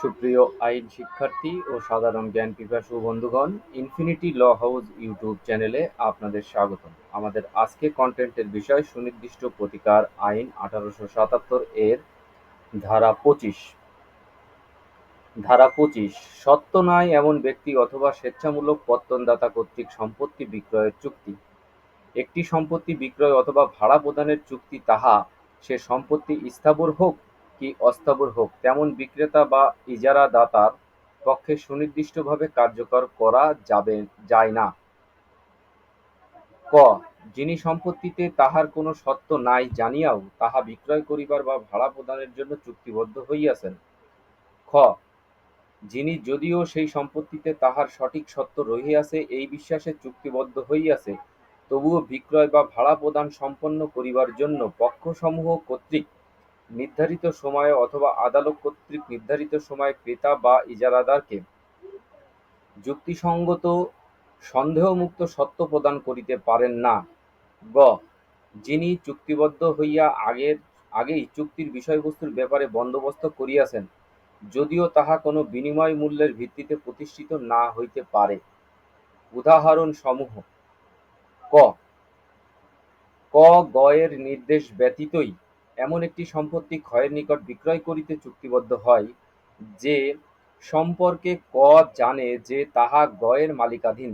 সুপ্রিয় আইন শিক্ষার্থী ও সাধারণ জ্ঞান পিপাসু বন্ধুগণ ইনফিনিটি ল হাউস ইউটিউব চ্যানেলে আপনাদের স্বাগতম। আমাদের আজকে কন্টেন্টের বিষয় সুনির্দিষ্ট প্রতিকার আইন আঠারোশো সাতাত্তর এর ধারা পঁচিশ। ধারা পঁচিশ, সত্য নয় এমন ব্যক্তি অথবা স্বেচ্ছামূলক পত্তনদাতা কর্তৃক সম্পত্তি বিক্রয়ের চুক্তি। একটি সম্পত্তি বিক্রয় অথবা ভাড়া প্রদানের চুক্তি তাহা সে সম্পত্তি স্থাবর হোক কি অস্থাবর হোক, তেমন বিক্রেতা বা ইজারাদাতার পক্ষে সুনির্দিষ্টভাবে কার্যকর করা যাবে, যায় না। ক, যিনি সম্পত্তিতে তাহার কোনো সত্য নাই জানিয়াও তাহা বিক্রয় করিবার বা ভাড়া প্রদানের জন্য চুক্তিবদ্ধ হইয়াছেন। খ, যিনি যদিও সেই সম্পত্তিতে তাহার সঠিক সত্য রহিয়াছে, এই বিশ্বাসে চুক্তিবদ্ধ হইয়াছে, তবুও বিক্রয় বা ভাড়া প্রদান সম্পন্ন করিবার জন্য পক্ষসমূহ কর্তৃক নির্ধারিত সময়ে অথবা আদালত কর্তৃক নির্ধারিত সময়ে ক্রেতা বা ইজারাদারকে যুক্তিসঙ্গত সন্দেহমুক্ত সত্য প্রদান করিতে পারেন না। গ, যিনি চুক্তিবদ্ধ হইয়া আগের, আগেই চুক্তির বিষয়বস্তুর ব্যাপারে বন্দোবস্ত করিয়াছেন, যদিও তাহা কোনো বিনিময় মূল্যের ভিত্তিতে প্রতিষ্ঠিত না হইতে পারে। উদাহরণ সমূহ ক ক, গয়ের নির্দেশ ব্যতীতই এমন একটি সম্পত্তি ক্ষয়ের নিকট বিক্রয় করিতে চুক্তিবদ্ধ হয়, যে সম্পর্কে ক জানে যে তাহা গয়ের মালিকাধীন।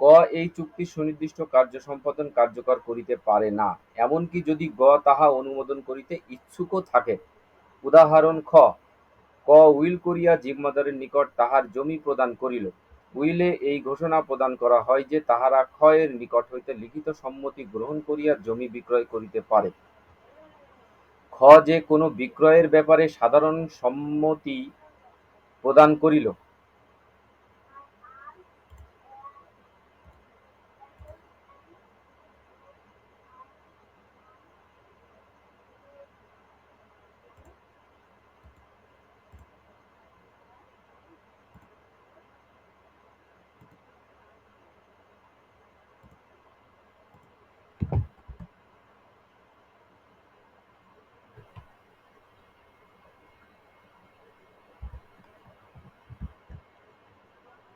ক এই চুক্তি সুনির্দিষ্ট কার্য সম্পাদন কার্যকর করিতে পারে না। এমনকি যদি গ তাহা অনুমোদন করিতে ইচ্ছুকও থাকে, উদাহরণ খ, ক উইল করিয়া জিম্মাদারের নিকট তাহার জমি প্রদান করিল। উইলে এই ঘোষণা প্রদান করা হয় যে তাহারা ক্ষয়ের নিকট হইতে লিখিত সম্মতি গ্রহণ করিয়া জমি বিক্রয় করিতে পারে। খ যে কোনো বিক্রয়ের ব্যাপারে সাধারণ সম্মতি প্রদান করিল।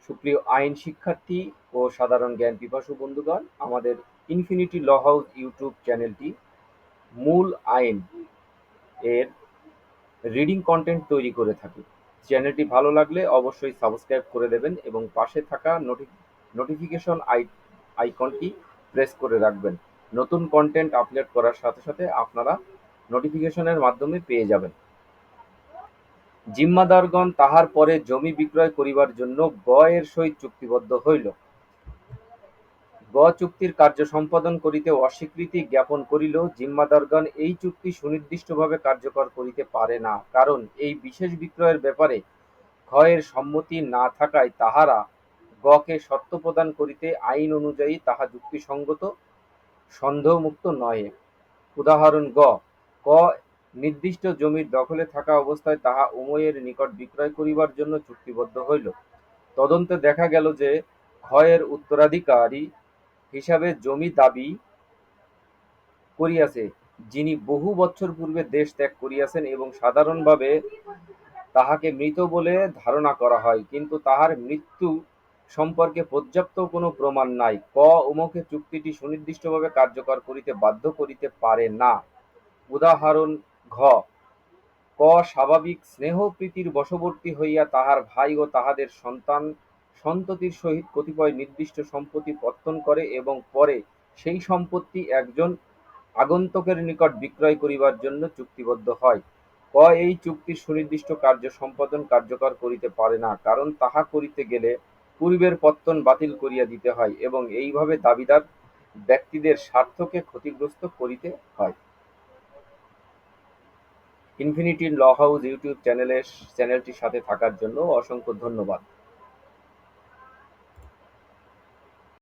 সুপ্রিয় আইন শিক্ষার্থী ও সাধারণ জ্ঞান পিপাসু বন্ধুগণ, আমাদের ইনফিনিটি ল হাউস ইউটিউব চ্যানেলটি মূল আইন এর রিডিং কন্টেন্ট তৈরি করে থাকি। চ্যানেলটি ভালো লাগলে অবশ্যই সাবস্ক্রাইব করে দেবেন এবং পাশে থাকা নোটিফিকেশন আই আইকনটি প্রেস করে রাখবেন। নতুন কন্টেন্ট আপলোড করার সাথে সাথে আপনারা নোটিফিকেশনের মাধ্যমে পেয়ে যাবেন। জিম্মাদারগণ তাহার পরে জমি বিক্রয় করিবার জন্য গ এর সহিত চুক্তিবদ্ধ হইল। গ চুক্তির কার্য সম্পাদন করিতে অস্বীকৃতি জ্ঞাপন করিল, জিম্মাদারগণ এই চুক্তি সুনির্দিষ্টভাবে কার্যকর করিতে পারে না, কারণ এই বিশেষ বিক্রয়ের ব্যাপারে ক্ষয়ের সম্মতি না থাকায় তাহারা গকে সত্য প্রদান করিতে আইন অনুযায়ী তাহা যুক্তিসঙ্গত সন্দেহমুক্ত নহে। উদাহরণ, গ, ক নির্দিষ্ট জমির দখলে থাকা অবস্থায় তাহা উভয়ের নিকট বিক্রয় করিবার জন্য চুক্তিবদ্ধ হইল। তদন্তে দেখা গেল যে, ক্ষয়ের উত্তরাধিকারী হিসাবে জমি দাবি করিয়াছে, যিনি বহু বছর পূর্বে দেশ ত্যাগ করিয়াছেন এবং সাধারণভাবে তাহাকে মৃত বলে ধারণা করা হয়, কিন্তু তাহার মৃত্যু সম্পর্কে পর্যাপ্ত কোনো প্রমাণ নাই। ক, উমকে চুক্তিটি সুনির্দিষ্টভাবে কার্যকর করিতে বাধ্য করিতে পারে না। উদাহরণ ঘ। ক, স্বাভাবিক স্নেহ প্রীতির বশবর্তী হইয়া তাহার ভাই ও তাহাদের সন্তান সন্ততির সহিত কতিপয় নির্দিষ্ট সম্পত্তি পত্তন করে এবং পরে সেই সম্পত্তি একজন আগন্তকের নিকট বিক্রয় করিবার জন্য চুক্তিবদ্ধ হয়। ক, এই চুক্তির সুনির্দিষ্ট কার্য সম্পাদন কার্যকর করিতে পারে না, কারণ তাহা করিতে গেলে পূর্বের পত্তন বাতিল করিয়া দিতে হয় এবং এইভাবে দাবিদার ব্যক্তিদের স্বার্থকে ক্ষতিগ্রস্ত করিতে হয়। ইনফিনিটি ল হাউস ইউটিউব চ্যানেলের চ্যানেলটির সাথে থাকার জন্য অসংখ্য ধন্যবাদ।